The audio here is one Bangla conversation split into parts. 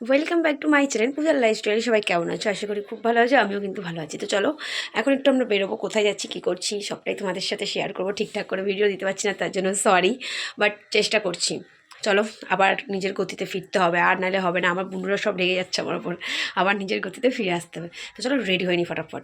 Welcome back to my channel পূজার লাইফস্টাইল সবাই কেমন আছো? আশা করি খুব ভালো আছে, আমিও কিন্তু ভালো আছি। তো চলো, এখন একটু আমরা বেরোবো, কোথায় যাচ্ছি, কী করছি, সবটাই তোমাদের সাথে শেয়ার করব। ঠিকঠাক করে ভিডিও দিতে পারছি না, তার জন্য সরি বাট চেষ্টা করছি। চলো, আবার নিজের গতিতে ফিরতে হবে, আর নাহলে হবে না। আমার বন্ধুরা সব রেগে যাচ্ছে আমার ওপর আবার নিজের গতিতে ফিরে আসতে হবে। তো চলো রেডি হয়নি ফটাফট।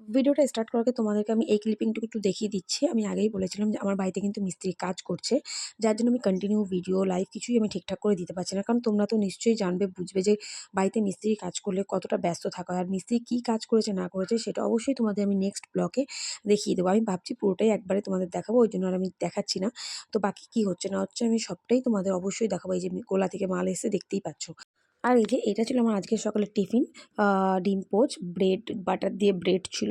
ভিডিওটা স্টার্ট আগে তোমাদেরকে আমি এই ক্লিপিংটুকু একটু দেখিয়ে দিচ্ছি। আমি আগেই বলেছিলাম যে আমার বাড়িতে কিন্তু মিস্ত্রি কাজ করছে, যার জন্য আমি কন্টিনিউ ভিডিও লাইভ কিছুই আমি ঠিকঠাক করে দিতে পারছি না। কারণ তোমরা তো নিশ্চয়ই জানবে, বুঝবে যে বাড়িতে মিস্ত্রি কাজ করলে কতটা ব্যস্ত থাকা আর মিস্ত্রি কী কাজ করেছে, না করেছে, সেটা অবশ্যই তোমাদের আমি নেক্সট ব্লকে দেখিয়ে দেবো। আমি ভাবছি পুরোটাই একবারে তোমাদের দেখাবো, ওই জন্য আর আমি দেখাচ্ছি না। তো বাকি কি হচ্ছে, না হচ্ছে আমি সবটাই তোমাদের অবশ্যই দেখাবো। এই যে গোলা থেকে মাল এসে দেখতেই পাচ্ছ। আর এই যে এটা ছিল আমার আজকের সকালের টিফিন ডিম পোচ, ব্রেড, বাটার দিয়ে ব্রেড ছিল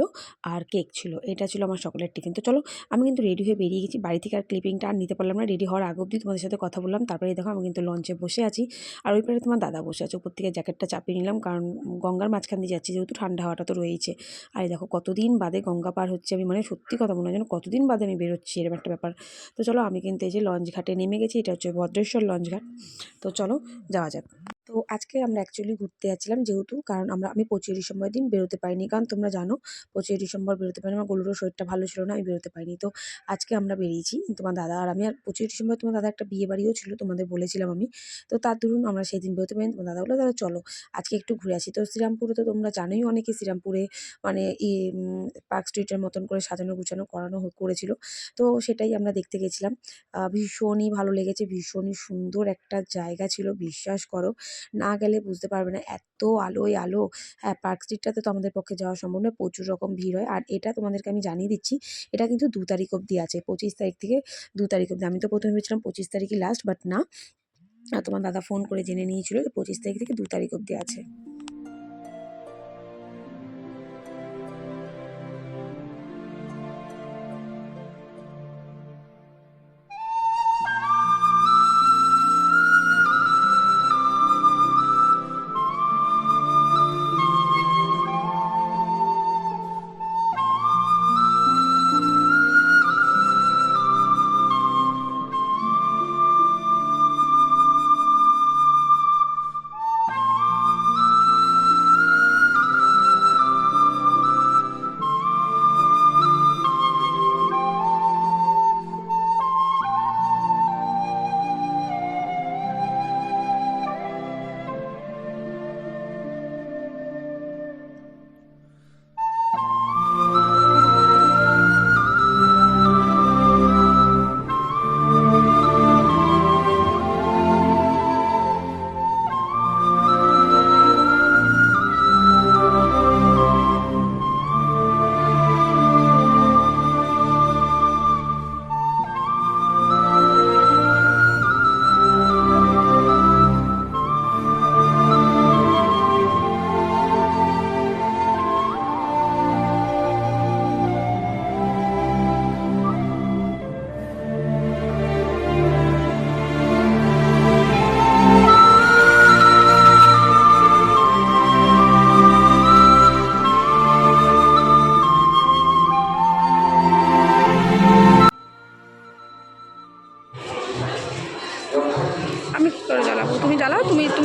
আর কেক ছিল। এটা ছিল আমার সকালের টিফিন। তো চলো, আমি কিন্তু রেডি হয়ে বেরিয়ে গেছি। বাড়ি থেকে আর ক্লিপিংটা আর নিতে পারলাম না। রেডি হওয়ার আগ অবধি তোমাদের সাথে কথা বললাম। তারপরে দেখো আমি কিন্তু লঞ্চে বসে আছি। আর ওই পারে তোমার দাদা বসে আছে। উপর থেকে জ্যাকেটটা চাপিয়ে নিলাম। কারণ গঙ্গার মাঝখান দিয়ে যাচ্ছি, যেহেতু ঠান্ডা হাওয়াটা তো রয়েছে আর দেখো কতদিন বাদে গঙ্গা পার হচ্ছে আমি মানে সত্যি কথা মনে যেন কতদিন বাদে আমি বেরোচ্ছি এরকম একটা ব্যাপার। তো চলো, আমি কিন্তু এই যে লঞ্চ ঘাটে নেমে গেছি। এটা হচ্ছে ভদ্রেশ্বর লঞ্চ ঘাট তো চলো, যাওয়া যাক। তো আজকে আমরা অ্যাকচুয়ালি ঘুরতে যাচ্ছিলাম যেহেতু, কারণ আমরা, আমি পঁচিশে ডিসেম্বর দিন বেরোতে পারিনি। কারণ তোমরা জানো, পঁচিশে ডিসেম্বর বেরোতে পারিনি, আমার গলুরও শরীরটা ভালো ছিল না, আমি বেরোতে পারিনি। তো আজকে আমরা বেরিয়েছি, তোমার দাদা আর আমি, আর পঁচিশে ডিসেম্বর তোমার দাদা একটা বিয়ে বাড়িও ছিল, তোমাদের বলেছিলাম আমি। তো তার ধরুন আমরা সেই দিন বেরোতে পারিনি, তোমার দাদা বলল, দাদা, চলো, আজকে একটু ঘুরে আসি। তো শ্রীরামপুরে তো তোমরা জানোই অনেকে শ্রীরামপুরে মানে ই পার্ক স্ট্রিটের মতন করে সাজানো গুছানো করানো করেছিল। তো সেটাই আমরা দেখতে গেছিলাম। ভীষণই ভালো লেগেছে, ভীষণই সুন্দর একটা জায়গা ছিল, বিশ্বাস করো। না গেলে বুঝতে পারবে না। এত আলোয় আলো হ্যাঁ পার্ক স্ট্রিটটাতে তো আমাদের পক্ষে যাওয়া সম্ভব নয়। প্রচুর রকম ভিড় হয়। আর এটা তোমাদেরকে আমি জানিয়ে দিচ্ছি, এটা কিন্তু দু তারিখ অবধি আছে, পঁচিশ তারিখ থেকে দু তারিখ অবধি। আমি তো প্রথমে ভেবেছিলাম পঁচিশ তারিখই লাস্ট বাট না। তোমার দাদা ফোন করে জেনে নিয়েছিল যে পঁচিশ তারিখ থেকে দু তারিখ অব্দি আছে।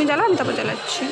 তুমি জ্বালাও আমি তারপর জ্বালাচ্ছি।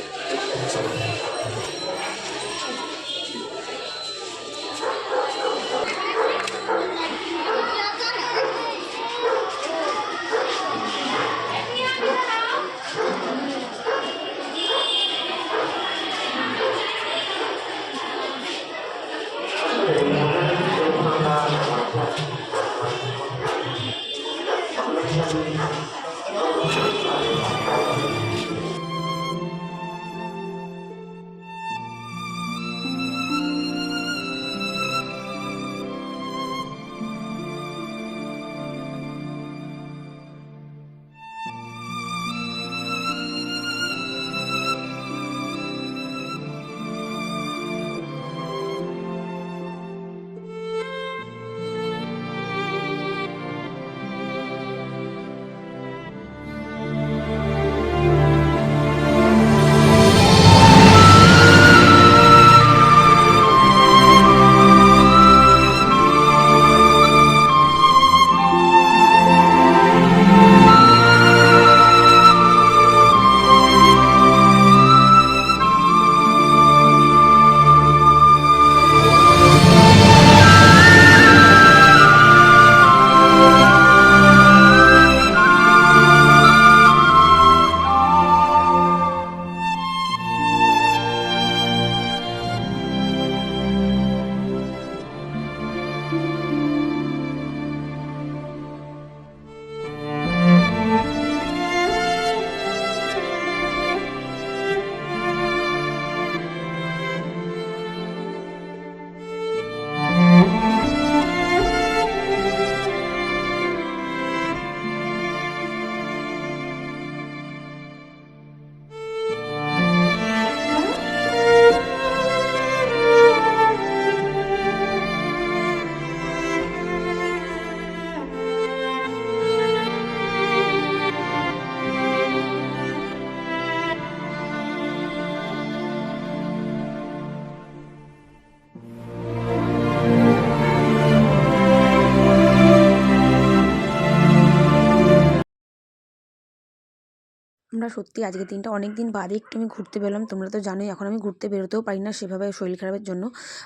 আমরা সত্যি আজকের দিনটা অনেক দিন বাদে একটু আমি ঘুরতে বেরোলাম। তোমরা তো জানোই, এখন আমি ঘুরতে বেরোতেও পারি না সেভাবে শরীর খারাপের জন্য।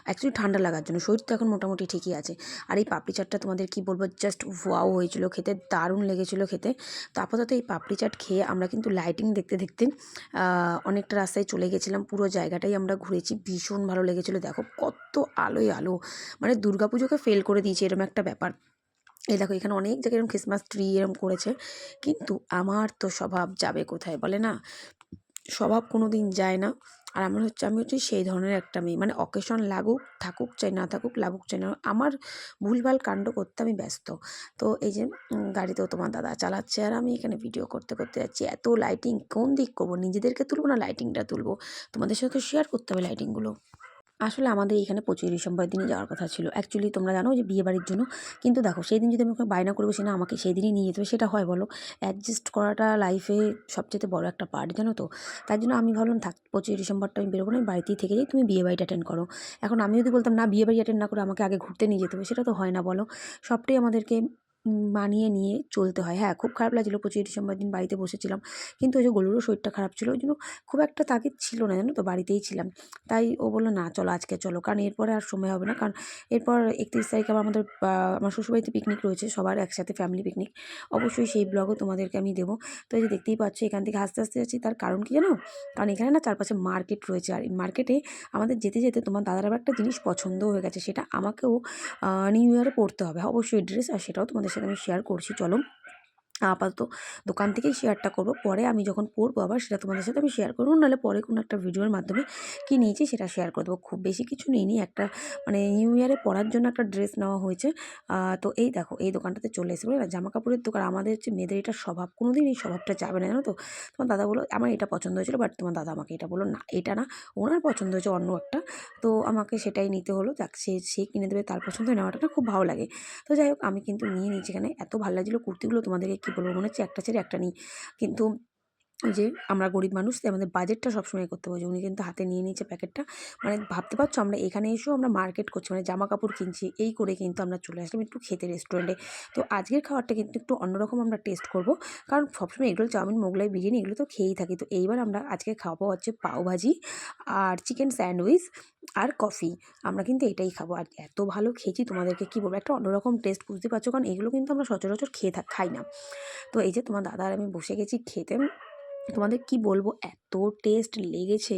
অ্যাকচুয়ালি ঠান্ডা লাগার জন্য, শরীর তো এখন মোটামুটি ঠিকই আছে। আর এই পাপড়ি চাটটা তোমাদের কি বলব জাস্ট ওয়াও হয়েছিল খেতে, দারুণ লেগেছিলো খেতে। তো আপাতত এই পাপড়ি চাট খেয়ে আমরা কিন্তু লাইটিং দেখতে দেখতে অনেকটা রাস্তায় চলে গেছিলাম। পুরো জায়গাটাই আমরা ঘুরেছি, ভীষণ ভালো লেগেছিলো। দেখো কত আলোয় আলো মানে দুর্গাপুজোকে ফেল করে দিয়েছে এরকম একটা ব্যাপার। এই দেখো, এখানে অনেক জায়গায় এরকম ক্রিসমাস ট্রি এরকম করেছে। কিন্তু আমার তো স্বভাব যাবে কোথায় বলে না? স্বভাব কোনো দিন যায় না। আর আমার হচ্ছে, আমি হচ্ছে সেই ধরনের একটা মেয়ে। মানে অকেশন লাগুক, থাকুক চাই, না থাকুক, লাগুক চাই না। আমার ভুলভাল কাণ্ড করতে আমি ব্যস্ত। তো এই যে গাড়িতেও তোমার দাদা চালাচ্ছে আর আমি এখানে ভিডিও করতে করতে যাচ্ছি। এত লাইটিং কোন দিক করব? নিজেদেরকে তুলবো না লাইটিংটা তুলবো? তোমাদের সাথে শেয়ার করতে হবে লাইটিংগুলো আসলে আমাদের এখানে পঁচিশে ডিসেম্বর দিনে যাওয়ার কথা ছিল। অ্যাকচুয়ালি তোমরা জানো যে বিয়ে বাড়ির জন্য কিন্তু দেখো সেই দিন যদি আমি বায়না করে বসি না আমাকে সেই দিনই নিয়ে যেতে হবে, সেটা হয় বলো। অ্যাডজাস্ট করাটা লাইফে সবচেয়ে বড় একটা পার্ট জানো তো? তার জন্য আমি ভাবলাম, থাক, পঁচিশে ডিসেম্বরটা আমি বেরোবো না, আমি বাড়িতেই থেকে যাই, তুমি বিয়ে বাড়িটা অ্যাটেন্ড করো। এখন আমি যদি বলতাম, না বিয়ে বাড়ি অ্যাটেন্ড না করে আমাকে আগে ঘুরতে নিয়ে যেতে হবে, সেটা তো হয় না বলো। সবটাই আমাদেরকে মানিয়ে নিয়ে চলতে হয়। হ্যাঁ খুব খারাপ লাগছিল। পঁচিশে ডিসেম্বর দিন বাড়িতে বসেছিলাম। কিন্তু ওই যে গলুরও শরীরটা খারাপ ছিল। ওই জন্য খুব একটা তাগিদ ছিল না, জানো তো? বাড়িতেই ছিলাম। তাই ও বলল, না, চলো আজকে চলো। কারণ এরপরে আর সময় হবে না। কারণ এরপর একত্রিশ তারিখে আবার আমাদের আমার শ্বশুরবাড়িতে পিকনিক রয়েছে। সবার একসাথে ফ্যামিলি পিকনিক অবশ্যই সেই ব্লগও তোমাদেরকে আমি দেবো। তো এই যে দেখতেই পাচ্ছ, এখান থেকে আস্তে আস্তে যাচ্ছি। তার কারণ কি জানো? কারণ এখানে না চারপাশে মার্কেট রয়েছে। আর এই মার্কেটে আমাদের যেতে যেতে তোমার দাদার আবার একটা জিনিস পছন্দ হয়ে গেছে। সেটা আমাকেও নিউ ইয়ারে পড়তে হবে। অবশ্যই ড্রেস আর সেটাও তোমাদের সাথে আমি শেয়ার করছি চলো। আপাতত দোকান থেকেই শেয়ারটা করব। পরে আমি যখন পরবো আবার সেটা তোমাদের সাথে আমি শেয়ার করব, নাহলে পরে কোনো একটা ভিডিওর মাধ্যমে কী নিয়েছি সেটা শেয়ার করে দেবো। খুব বেশি কিছু নিইনি, একটা মানে নিউ ইয়ারে পরার জন্য একটা ড্রেস নেওয়া হয়েছে। তো এই দেখো, এই দোকানটাতে চলে এসে বলে না জামা কাপড়ের দোকান, আমাদের হচ্ছে মেয়েদের এটা স্বভাব কোনো দিন এই স্বভাবটা যাবে না, জানো তো? তোমার দাদা বলো আমার এটা পছন্দ হয়েছিল বাট তোমার দাদা আমাকে এটা বলল, না, এটা না, ওনার পছন্দ হয়েছে অন্য একটা। তো আমাকে সেটাই নিতে হলো, যাক, সে সে কিনে দেবে, তার পছন্দ নেওয়াটা খুব ভালো লাগে। তো যাই হোক, আমি কিন্তু নিয়ে নিয়েছি এখানে, এত ভালো লাগছিল কুর্তিগুলো তোমাদেরকে কী বলব মনে হচ্ছে একটা ছেড়ে একটা নেই। কিন্তু যে আমরা গরিব মানুষ, তাই আমাদের বাজেটটা সবসময় করতে হবে। উনি কিন্তু হাতে নিয়ে নিয়েছে প্যাকেটটা মানে ভাবতে পারছ, আমরা এখানে এসেও আমরা মার্কেট করছি মানে জামা কাপড় কিনছি, এই করে কিন্তু আমরা চলে আসলাম একটু খেতে রেস্টুরেন্টে তো আজকের খাবারটা কিন্তু একটু অন্যরকম আমরা টেস্ট করব, কারণ সবসময় এগুলো চাউমিন, মোগলাই, বিরিয়ানি এগুলো তো খেয়েই থাকি। তো এইবার আমরা আজকে খাওয়াবো হচ্ছে পাওভাজি আর চিকেন স্যান্ডউইচ আর কফি আমরা কিন্তু এটাই খাব। আর এত ভালো খেয়েছি, তোমাদেরকে কী বলব? একটা অন্যরকম টেস্ট বুঝতে পারছ, কারণ এগুলো কিন্তু আমরা সচরাচর খেয়ে থাক খাই না। তো এই যে তোমার দাদা আর আমি বসে গেছি খেতে। তোমাদের কি বলব? এত টেস্ট লেগেছে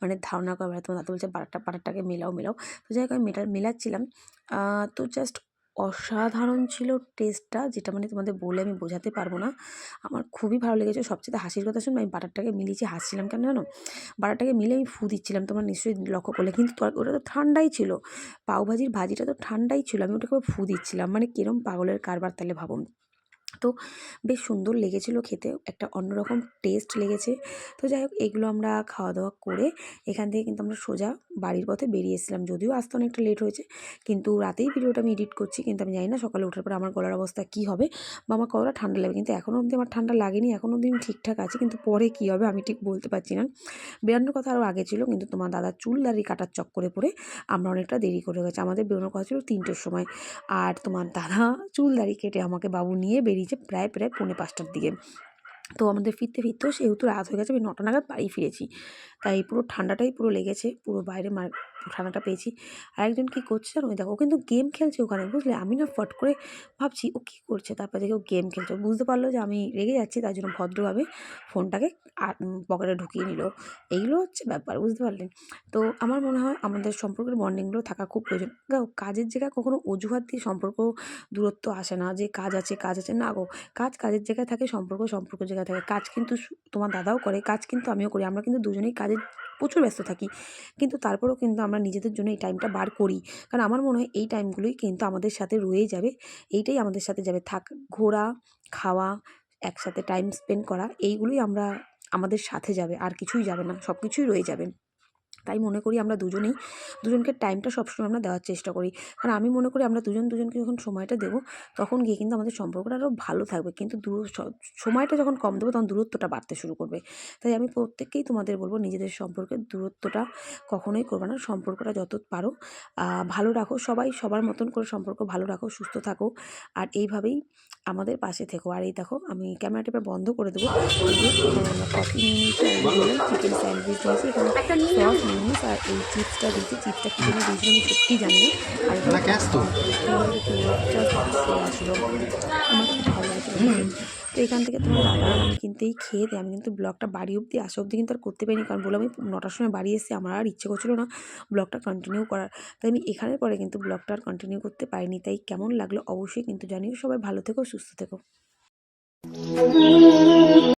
মানে ধারণা করবে না। তোমার দাদা বলছে বাটারটা, বাটারটাকে মেলাও মেলাও। তো যাই হোক, আমি মেটা মেলাচ্ছিলাম। তো জাস্ট অসাধারণ ছিল টেস্টটা যেটা মানে তোমাদের বলে আমি বোঝাতে পারব না। আমার খুবই ভালো লেগেছে। সবচেয়ে হাসির কথা শুনব, আমি বাটারটাকে মিলিয়েছি হাসছিলাম, কেন জানো? বাটারটাকে মিলে আমি ফু দিচ্ছিলাম, তোমরা নিশ্চয়ই লক্ষ্য করলে। কিন্তু ওটা তো ঠান্ডাই ছিল। পাওভাজির ভাজিটা তো ঠান্ডাই ছিল, আমি ওটাকে ফু দিচ্ছিলাম। মানে কিরম পাগলের কারবার তাহলে ভাবো? তো বেশ সুন্দর লেগেছিলো খেতে, একটা অন্যরকম টেস্ট লেগেছে। তো যাই হোক, এগুলো আমরা খাওয়া দাওয়া করে এখান থেকে কিন্তু আমরা সোজা বাড়ির পথে বেরিয়ে এসেছিলাম। যদিও আসতে অনেকটা লেট হয়েছে, কিন্তু রাতেই ভিডিওটা আমি এডিট করছি, কিন্তু আমি জানি না সকালে ওঠার পর আমার গলার অবস্থা কী হবে বা আমার কতটা ঠান্ডা লাগবে। কিন্তু এখনও অবধি আমার ঠান্ডা লাগেনি এখনও অবধি আমি ঠিকঠাক আছে, কিন্তু পরে কী হবে আমি ঠিক বলতে পারছি না। বেরোনোর কথা আরও আগে ছিল, কিন্তু তোমার দাদা চুল দাড়ি কাটার চক্করে পড়ে আমরা অনেকটা দেরি করে গেছি। আমাদের বেরোনোর কথা ছিল তিনটের সময়, আর তোমার দাদা চুল দাড়ি কেটে আমাকে বাবু নিয়ে বেরিয়েছে প্রায় প্রায় পৌনে পাঁচটার দিকে। তো আমাদের ফিরতে ফিরতেও সেহেতু রাত হয়ে গেছে, আমি নটা নাগাদ বাড়ি ফিরেছি। তাই পুরো ঠান্ডাটাই পুরো লেগেছে, পুরো বাইরে মার ঠান্ডাটা পেয়েছি। আর একজন কী করছে আর ওই দেখো, ও কিন্তু গেম খেলছে ওখানে, বুঝলে? আমি না ফট করে ভাবছি, ও কী করছে? তারপর দেখে ও গেম খেলছে। বুঝতে পারল যে আমি রেগে যাচ্ছি, তার জন্য ভদ্রভাবে ফোনটাকে পকেটে ঢুকিয়ে নিল। এইগুলো হচ্ছে ব্যাপার, বুঝতে পারলেন তো আমার মনে হয় আমাদের সম্পর্কের বন্ডিংগুলো থাকা খুব প্রয়োজন। দেখো, কাজের জায়গায় কখনো অজুহাত দিয়ে সম্পর্ক দূরত্ব আসে না, যে কাজ আছে কাজ আছে। না গো, কাজ কাজের জায়গায় থাকে, সম্পর্ক সম্পর্কের জায়গায় থাকে। কাজ কিন্তু তোমার দাদাও করে, কাজ কিন্তু আমিও করি। আমরা কিন্তু দুজনেই কাজে প্রচুর ব্যস্ত থাকি। কিন্তু তারপরেও কিন্তু আমরা নিজেদের জন্য এই টাইমটা বার করি। কারণ আমার মনে হয় এই টাইমগুলোই কিন্তু আমাদের সাথে রয়ে যাবে। এইটাই আমাদের সাথে যাবে। থাক, ঘোরা, খাওয়া, একসাথে টাইম স্পেন্ড করা, এইগুলোই আমরা আমাদের সাথে যাবে। আর কিছুই যাবে না। সব কিছুই রয়ে যাবে। তাই মনে করি আমরা দুজনেই, দুজনকে টাইমটা সবসময় আমরা দেওয়ার চেষ্টা করি। কারণ আমি মনে করি আমরা দুজন দুজনকে যখন সময়টা দেবো, তখন গিয়ে কিন্তু আমাদের সম্পর্কটা আরও ভালো থাকবে। কিন্তু দূর সময়টা যখন কম দেবো, তখন দূরত্বটা বাড়তে শুরু করবে। তাই আমি প্রত্যেককেই তোমাদের বলব, নিজেদের সম্পর্কের দূরত্বটা কখনোই করবে না। সম্পর্কটা যত পারো ভালো রাখো। সবাই সবার মতন করে সম্পর্ক ভালো রাখো, সুস্থ থাকো। আর এইভাবেই আমাদের পাশে থেকো। আর এই দেখো আমি ক্যামেরাটা এবার বন্ধ করে দেবো। কফি নিয়ে নিয়েছি চিকেন স্যান্ডউইচ নিয়েছি। এখানে সস মিউনিস আর এই চিপসটা দিয়েছি। চিপসটা কী জন্য দিয়েছি আমি সত্যি জানি আর আমার খুব ভালো লাগছে তো এখান থেকে তোমার দাদা আমি কিন্তু এই খেয়ে দেয় আমি কিন্তু ব্লগটা বাড়ি অবধি আসা অবধি কিন্তু আর করতে পারিনি। কারণ বলে আমি নটার সময় বাড়ি এসে আমার আর ইচ্ছে করছিল না ব্লগটা কন্টিনিউ করার। তাই আমি এখানের পরে কিন্তু ব্লগটা আর কন্টিনিউ করতে পারিনি। তাই কেমন লাগল অবশ্যই কিন্তু জানিও। সবাই ভালো থেকো, সুস্থ থেকো।